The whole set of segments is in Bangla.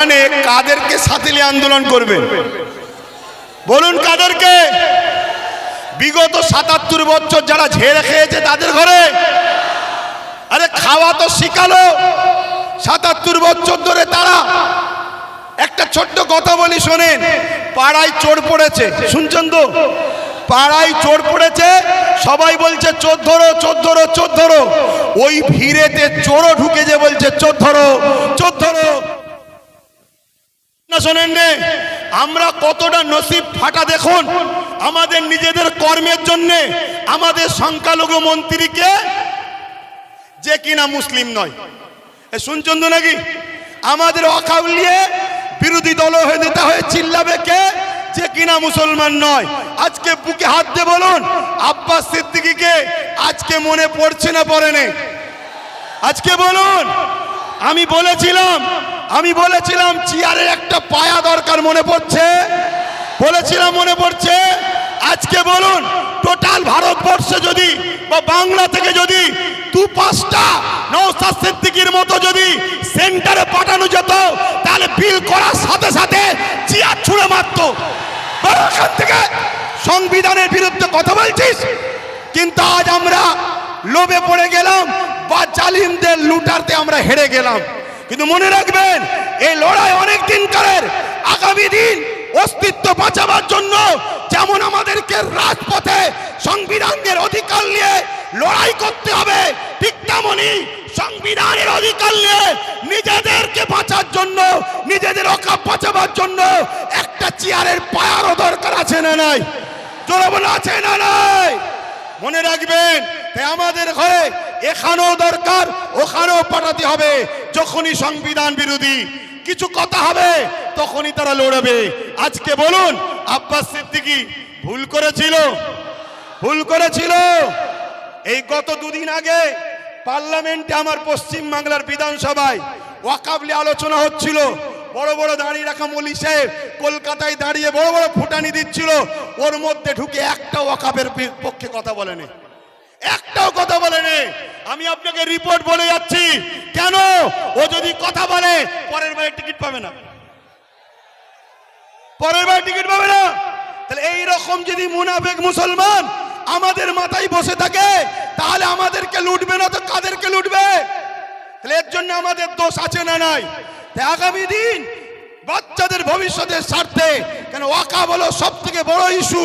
মানে কাদেরকে সাথিলি আন্দোলন করবেন বলুন কাদেরকে। বিগত সাতাত্তর বছর যারা ঝেড়ে খেয়েছে তাদের ঘরে, আরে খাওয়া তো শিখালো। সাতাত্তর বছর ধরে তারা একটা ছোট্ট কথা বলি শোনেন, পাড়ায় চোর পড়েছে। শুনছেন তো? পাড়ায় চোর পড়েছে, সবাই বলছে, চোর ধরো চোর ধরো চোর ধরো। ওই ভিড়েতে চোরও ঢুকে যে বলছে, চোর ধরো চোর ধরো। আমরা কতটা নসিব ফাটা দেখুন। আমাদের নিজেদের কর্মের জন্য আমাদের সংখ্যালঘু মন্ত্রীকে যে কিনা মুসলিম নয়। এ শুনছেন তো নাকি? আমাদের অকাউলিয়ে বিরোধী দল হয়ে নেতা হয়ে চিল্লাবে কে? যে কিনা মুসলমান নয়। আজকে বুকে হাত দিয়ে বলুন, আব্বাস সিদ্দিকীকে আজকে মনে পড়ছে না পড়ে নেই? আজকে বলুন, আমি বলেছিলাম আমি বলেছিলাম চেয়ারের একটা পায়া দরকার মনে পড়ছে। বলেছিলাম মনে পড়ছে। আজকে বলুন, টোটাল ভারতবর্ষে যদি বা বাংলা থেকে যদি দু পাঁচটা নৌসাদ সিদ্দিকির মতো যদি সেন্টারে পাঠানো যেত, তাহলে বিল করার সাথে সাথে চেয়ার ছুঁড়ে মারতো। এখান থেকে সংবিধানের বিরুদ্ধে কথা বলছিস? কিন্তু আজ আমরা লোভে পড়ে গেলাম বা জালিমদের লুটারতে আমরা হেরে গেলাম। কিন্তু মনে রাখবেন, এই লড়াই অনেক দিনকারের আগামী দিন অস্তিত্ব বাঁচাবার জন্য যেমন আমাদেরকে রাজপথে সংবিধানের অধিকার নিয়ে লড়াই করতে হবে, ঠিক তেমনই সংবিধানের অধিকার নিয়ে নিজেদেরকে বাঁচার জন্য, নিজেদের অকাপ বাঁচাবার জন্য একটা চেয়ারের পায়ারও দরকার আছে না নাই? জোরে বলে, আছে না নাই? মনে রাখবেন, তাই আমাদের ঘরে এখানেও দরকার, ওখানেও পাঠাতে হবে। যখনই সংবিধান বিরোধী কিছু কথা হবে, তখনই তারা লড়বে। আজকে বলুন, আব্বাস সিদ্দিকি ভুল করেছিল? ভুল করেছিল? এই গত দুদিন আগে পার্লামেন্টে আমার পশ্চিম বাংলার বিধানসভায় ওয়াকাবলি আলোচনা হচ্ছিল। বড় বড় দাঁড়িয়ে রাখা মলি সাহেব কলকাতায় দাঁড়িয়ে বড় বড় ফুটানি দিচ্ছিল। ওর মধ্যে ঢুকে একটা ওয়াকাবের পক্ষে কথা বলেনি। একটাও কথা বলে বলেনি। আমি আপনাকে রিপোর্ট বলে যাচ্ছি। কেন? ও যদি কথা বলে, পরের বারে টিকিট পাবে না। পরের বারে টিকিট পাবে না। তাহলে এই রকম যদি মুনাফেক মুসলমান আমাদের মাথায় বসে থাকে, তাহলে আমাদেরকে লুটবে না তো কাদেরকে লুটবে? তাহলে এর জন্য আমাদের দোষ আছে না নাই? আগামী দিন বাচ্চাদের ভবিষ্যতের স্বার্থে, কেন ওয়াকা বলো সব থেকে বড় ইস্যু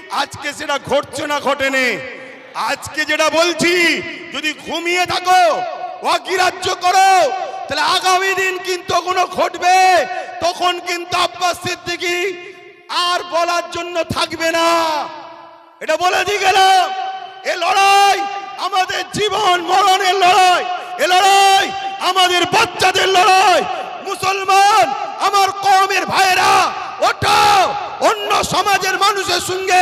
আজকে সেটা ঘটছে না ঘটেনি। আজকে যেটা বলছি, যদি ঘুমিয়ে থাকো, অগ্রাহ্য করো, তাহলে আগামী দিন কিন্তু কোনো ঘটবে, তখন কিন্তু আব্বাস সিদ্দিকী আর বলার জন্য থাকবে না। এটা বলে দিয়ে গেলাম, এ লড়াই আমাদের জীবন মরণের লড়াই, এ লড়াই আমাদের বাচ্চাদের লড়াই, মুসলমান, আমার কমের ভাইরা ওটা অন্য সমাজের মানুষের সঙ্গে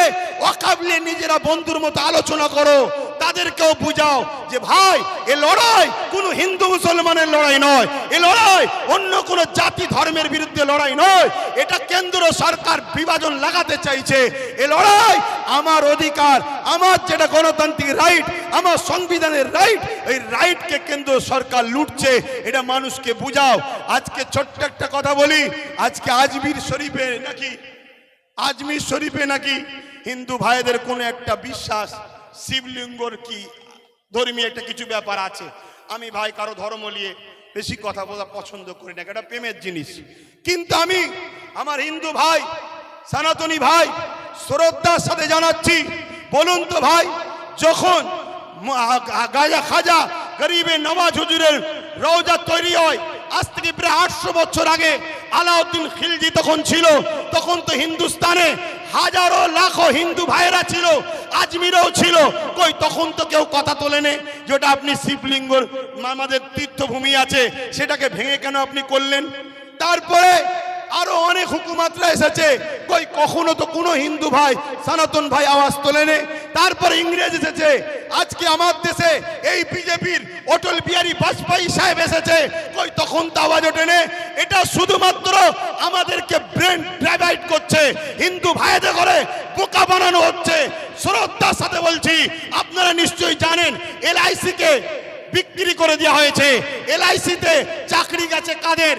অকাবলে নিজেরা বন্ধুর মতো আলোচনা করো। তাদেরকেও বুঝাও যে ভাই, এ লড়াই কোনো হিন্দু মুসলমানের লড়াই নয়। এ লড়াই অন্য কোনো জাতি ধর্মের বিরুদ্ধে লড়াই নয়। এটা কেন্দ্র সরকার বিভাজন লাগাতে চাইছে। এ লড়াই আমার অধিকার, আমার যেটা গণতান্ত্রিক রাইট আমার সংবিধানের রাইট এই রাইটকে কেন্দ্র সরকার লুটছে। এটা মানুষকে বুঝাও। আজকে ছোট্ট একটা কথা বলি, আজকে আজমির শরীফে নাকি, আজমির শরীফে নাকি হিন্দু ভাইদের কোনো একটা বিশ্বাস শিবলিঙ্গর কি ধর্মীয় একটা কিছু ব্যাপার আছে? আমি ভাই কারও ধর্ম নিয়ে বেশি কথা বলা পছন্দ করি না, এটা প্রেমের জিনিস। কিন্তু আমি আমার হিন্দু ভাই, সনাতনী ভাই, শ্রদ্ধার সাথে জানাচ্ছি, বলুন তো ভাই, যখন গাজা খাজা গরিবে নওয়াজ হুজুরের রওজা তৈরি হয়, আজ থেকে প্রায় আটশো বছর আগে আলাউদ্দিন খিলজি তখন ছিল, তখন তো হিন্দুস্তানে হাজারো লাখো হিন্দু ভাইয়েরা ছিল আজমিরেও ছিল। কই, তখন তো কেউ কথা তোলেনে যেটা আপনি শিবলিঙ্গর আমাদের তীর্থভূমি আছে, সেটাকে ভেঙে কেন আপনি করলেন? তারপরে আরও অনেক হুকুমাতরা এসেছে। কই, কখনো তো কোনো হিন্দু ভাই, সনাতন ভাই আওয়াজ তোলে তোলেনি? তারপরে ইংরেজ এসেছে। আজকে আমার দেশে এই বিজেপির অটল বিহারী বাজপেয়ী সাহেব এসেছে। কই, তখন তো আওয়াজ ওঠেনি এটা শুধুমাত্র আমাদেরকে ব্রেন ড্রাইভাইট করছে। হিন্দু ভাইদের করে বোকা বানানো হচ্ছে। শ্রদ্ধার সাথে বলছি, আপনারা নিশ্চয়ই জানেন এলআইসি কে বিক্রি করে দেওয়া হয়েছে। এলআইসিতে চাকরি গেছে কাদের?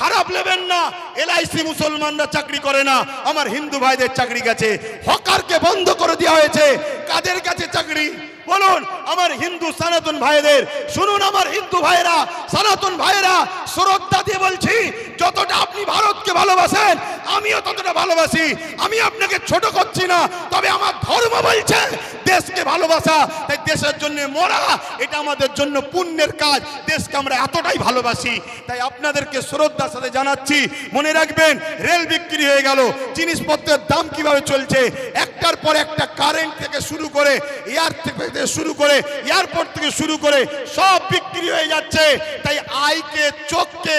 খারাপ নেবেন না। এলআইসি মুসলমানরা চাকরি করে না। আমার হিন্দু ভাইদের চাকরি গেছে। হকারকে বন্ধ করে দেওয়া হয়েছে। কাদের কাছে চাকরি? বলুন, আমার হিন্দু সনাতন ভাইদের, শুনুন আমার হিন্দু ভাইরা সনাতন ভাইরা শ্রদ্ধা দিয়ে বলছি, যতটা আপনি ভারতকে ভালোবাসেন, আমিও ততটা ভালোবাসি। আমি আপনাকে ছোট করছি না, তবে আমার ধর্ম বলছে, দেশকে ভালোবাসা, তাই দেশের জন্য মরা, এটা আমাদের জন্য পুণ্যের কাজ, দেশকে আমরা এতটাই ভালোবাসি। তাই আপনাদেরকে শ্রদ্ধার সাথে জানাচ্ছি, মনে রাখবেন, রেল বিক্রি হয়ে গেল, জিনিসপত্রের দাম কীভাবে চলছে, একটার পর একটা কারেন্ট থেকে শুরু করে এয়ার থেকে শুরু করে এয়ারপোর্ট থেকে শুরু করে সব বিক্রি হয়ে যাচ্ছে। তাই আইকে চোখকে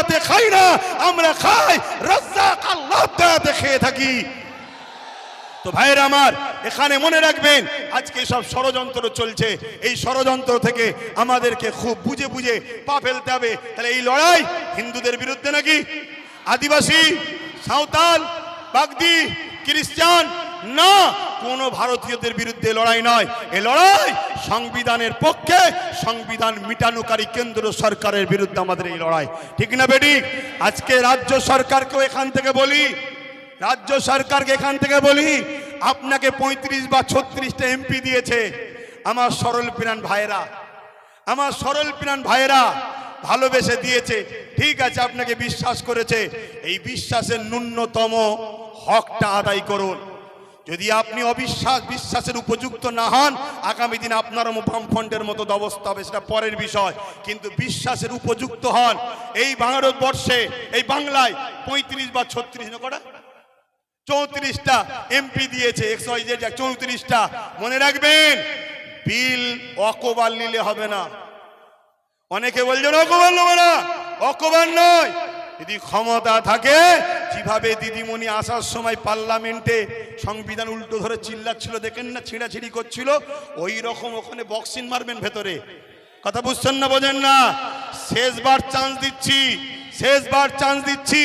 দয়াতে খাই না, আমরা খাই, রাজ্জাক আল্লাহ দয়াতে খেয়ে থাকি। তো ভাইয়ের আমার, এখানে মনে রাখবেন, আজকে সব ষড়যন্ত্র চলছে। এই ষড়যন্ত্র থেকে আমাদেরকে খুব বুঝে বুঝে পা ফেলতে হবে। তাহলে এই লড়াই হিন্দুদের বিরুদ্ধে নাকি? আদিবাসী, সাঁওতাল, বাগদি, খ্রিস্টান? না কোনো ভারতীয়দের বিরুদ্ধে লড়াই নয়। এ লড়াই সংবিধানের পক্ষে সংবিধান মিটানোকারী কেন্দ্র সরকারের বিরুদ্ধে আমাদের এই লড়াই। ঠিক না বেডি আজকে রাজ্য সরকারকেও এখান থেকে বলি, রাজ্য সরকারকে এখান থেকে বলি, আপনাকে পঁয়ত্রিশ বা ছত্রিশটা এমপি দিয়েছে আমার সরল প্রাণ ভাইরা আমার সরল প্রাণ ভাইরা ভালোবেসে দিয়েছে। ঠিক আছে, আপনাকে বিশ্বাস করেছে। এই বিশ্বাসের ন্যূনতম হকটা আদায় করুন। যদি আপনি অবিশ্বাস, বিশ্বাসের উপযুক্ত না হন, আগামী দিন আপনারও বামফ্রন্টের মতো অবস্থা হবে, সেটা পরের বিষয়। কিন্তু বিশ্বাসের উপযুক্ত হন, এই ভারতবর্ষে, এই বাংলায় পঁয়ত্রিশ বা ছত্রিশ কটা? চৌত্রিশটা এমপি দিয়েছে চৌত্রিশটা। মনে রাখবেন, বিল অকবার নিলে হবে না। অনেকে বলছেন অকবার নেব না। অকবার নয়। যদি ক্ষমতা থাকে যেভাবে দিদিমণি আসার সময় পার্লামেন্টে সংবিধান উল্টো ধরে চিল্লাচ্ছিল, দেখেন না, ছিঁড়াছিড়ি করছিল, ওই রকম ওখানে বক্সিং মারবেন ভেতরে। কথা বুঝছেন না, বোঝেন না? শেষবার চান্স দিচ্ছি, শেষবার চান্স দিচ্ছি।